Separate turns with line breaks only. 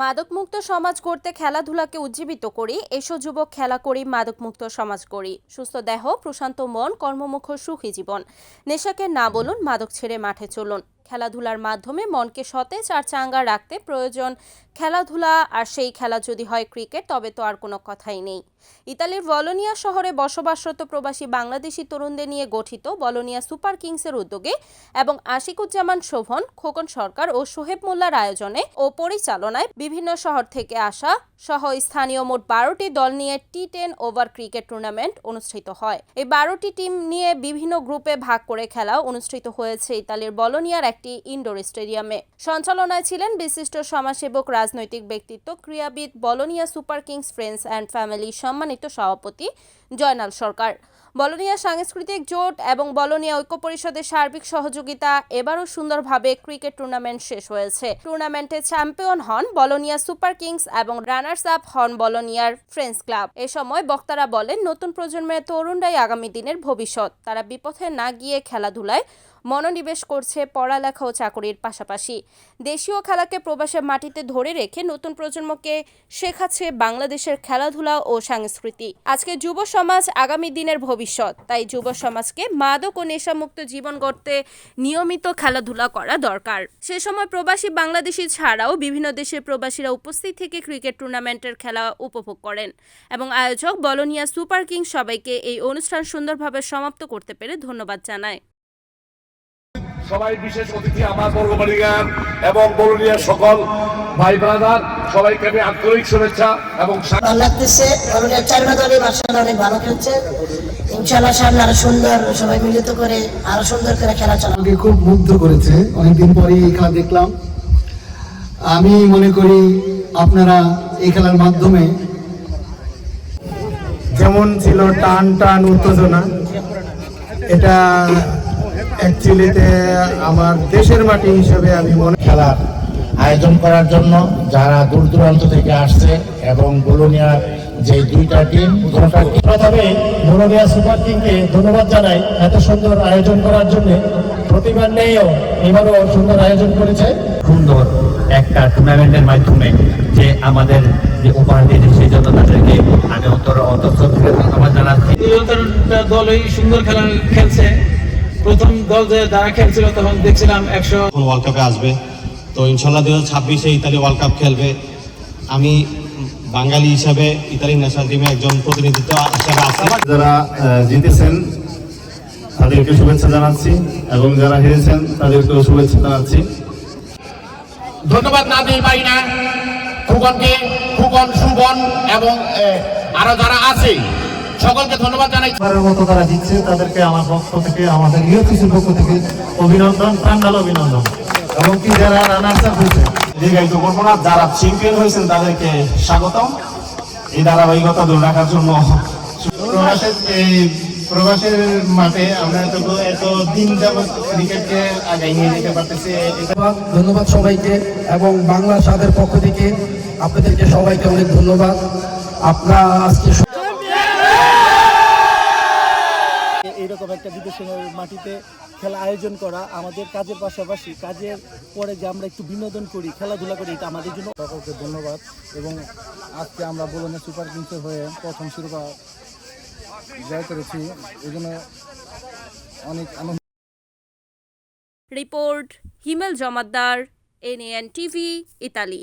মাদকমুক্ত সমাজ করতে খেলাধুলাকে উজ্জীবিত করি। এসো যুবক, খেলা করি, মাদকমুক্ত সমাজ করি সুস্থ দেহ, প্রশান্ত মন কর্মমুখ সুখী জীবন। নেশাকে না বলুন, মাদক ছেড়ে মাঠে চলুন। খেলাধুলার মাধ্যমে মনকে সতেজ আর চাঙ্গা রাখতে প্রয়োজন খেলাধুলা। আর সেই খেলা যদি হয় ক্রিকেট, তবে তো আর কোনো কথাই নেই। ইতালির বলোনিয়া শহরে বসবাসরত প্রবাসী বাংলাদেশি তরুণদের নিয়ে গঠিত বলোনিয়া সুপার কিংসের উদ্যোগে এবং আশিকুজ্জামান শোভন, খোকন সরকার ও সোহেব মোল্লার আয়োজনে ও পরিচালনায় বিভিন্ন শহর থেকে আসা সহ স্থানীয় মোট বারোটি দল নিয়ে T ten over cricket tournament অনুষ্ঠিত হয়। এই বারোটি টিম নিয়ে বিভিন্ন গ্রুপে ভাগ করে খেলা অনুষ্ঠিত হয়েছে ইতালির বলোনিয়ার একটি ইনডোর স্টেডিয়ামে। সঞ্চালনায় ছিলেন বিশিষ্ট সমাজসেবক, রাজনৈতিক ব্যক্তিত্ব, ক্রীড়াবিদ Bologna super kings friends and family সম্মানিত সভাপতি জয়নাল সরকার। বলোনিয়া সাংস্কৃতিক জোট এবং বলোনিয়া ঐক্য পরিষদের সার্বিক সহযোগিতা এবারও সুন্দরভাবে ক্রিকেট টুর্নামেন্ট শেষ হয়েছে। টুর্নামেন্টে চ্যাম্পিয়ন হন বলোনিয়া সুপার কিংস এবং রানার্স আপ হন বলোনিয়ার ফ্রেন্ডস ক্লাব। এ সময় বক্তারা বলেন, নতুন প্রজন্মের তরুণরাই আগামী দিনের ভবিষ্যৎ। তারা বিপথে না গিয়ে খেলাধুলায় মনোনিবেশ করছে, পড়ালেখা ও চাকরির পাশাপাশি। দেশীয় খেলাকে প্রবাসের মাটিতে ধরে রেখে নতুন প্রজন্মকে শেখাচ্ছে বাংলাদেশের খেলাধুলা ও সংস্কৃতি। আজকে যুব সমাজ আগামী দিনের ভবিষ্যৎ। তাই যুব সমাজকে মাদক ও নেশামুক্ত জীবন গড়তে নিয়মিত খেলাধুলা করা দরকার। সে সময় প্রবাসী বাংলাদেশি ছাড়াও বিভিন্ন দেশের প্রবাসীরা উপস্থিত থেকে ক্রিকেট টুর্নামেন্টের খেলা উপভোগ করেন এবং আয়োজক বলোনিয়া সুপার কিংস সবাইকে এই অনুষ্ঠান সুন্দরভাবে সমাপ্ত করতে পেরে ধন্যবাদ জানায়।
সবাই বিশেষ অতিথি আমার এবং সকল ভাই ব্রাদার সবাইকে আমি আন্তরিক শুভেচ্ছা এবং
ভালো লাগতেছে অনেক ভালো খেলছে। ইনশাল্লাহ সামনে আরও সুন্দর সবাই মিলিত করে আরও সুন্দর করে খেলা চালাবো
খুব মুগ্ধ করেছে অনেকদিন পরে এই খেলা দেখলাম। আমি মনে করি আপনারা এই খেলার মাধ্যমে
যেমন ছিল টান টান উত্তেজনা এটা অ্যাকচুয়ালিতে আমার দেশের মাটি হিসেবে আমি মনে
খেলার আয়োজন করার জন্য যারা দূর দূরান্ত থেকে আসছে এবং বুলুনিয়ার যে দুইটা টিম
প্রথমে বড়দিয়া সুপার কিংকে ধন্যবাদ জানাই এত সুন্দর আয়োজন করার জন্য। প্রতিবার নেইও এবারও সুন্দর আয়োজন করেছে।
সুন্দর একটা টুর্নামেন্টের মাধ্যমে যে আমাদের যে উপহার দিয়েছে সেই জন্য তাদেরকে আমি অন্তর অন্তঃস্থল থেকে ধন্যবাদ জানাচ্ছি।
দুটা দলই সুন্দর খেলা খেলছে। প্রথম দল যে যারা খেলছিল তখন দেখছিলাম একশো
ওয়ার্ল্ড কাপে আসবে। তো ইনশাল্লাহ দু হাজার ছাব্বিশে ইতালি ওয়ার্ল্ড কাপ খেলবে। আমি বাঙালি হিসাবে ইতালি ন্যাশনাল টিমে একজন প্রতিনিধিত্ব হিসাবে আছি।
যারা জিতেছেন তাদেরকে শুভেচ্ছা জানাচ্ছি এবং যারা হেরেছেন তাদেরকেও শুভেচ্ছা জানাচ্ছি।
ধন্যবাদ না দিই পারি না খুকনকে খুকন সুবন এবং আরও যারা আছে সকলকে ধন্যবাদ জানাই।
এবারের মতো তারা জিতছে তাদেরকে আমার পক্ষ থেকে আমাদের ইউপিসির পক্ষ থেকে অভিনন্দন প্রাণাল অভিনন্দন। এবং কি যারা রানার্স আপ হয়েছে?
দীর্ঘায়িত করব না। যারা চ্যাম্পিয়ন হয়েছেন তাদেরকে স্বাগতম। এই ধারাবাহিকতা ধরে রাখার জন্য প্রবাসের এই প্রবাসের মাঠে আমরা এত এত দিন যাবত ক্রিকেটকে আগাই নিয়ে যেতে পারতেছি। এটা
ধন্যবাদ ধন্যবাদ সবাইকে এবং বাংলা স্বাদের পক্ষ থেকে আপনাদেরকে সবাইকে অনেক ধন্যবাদ। আপনারা আজকে
এইরকম একটা বিদেশের মাটিতে খেলা আয়োজন করা আমাদের কাজের পাশাপাশি কাজের পরে যে আমরা একটু বিনোদন করি, খেলাধুলা করি, এটা আমাদের জন্য সকলকে ধন্যবাদ। এবং আজকে আমরা বলনে সুপার কিংসের হয়ে প্রথম শিরোপা জয় করেছি। এই জন্য অনেক আনন্দ।
Report Himel Jamaddar NN TV, Italy.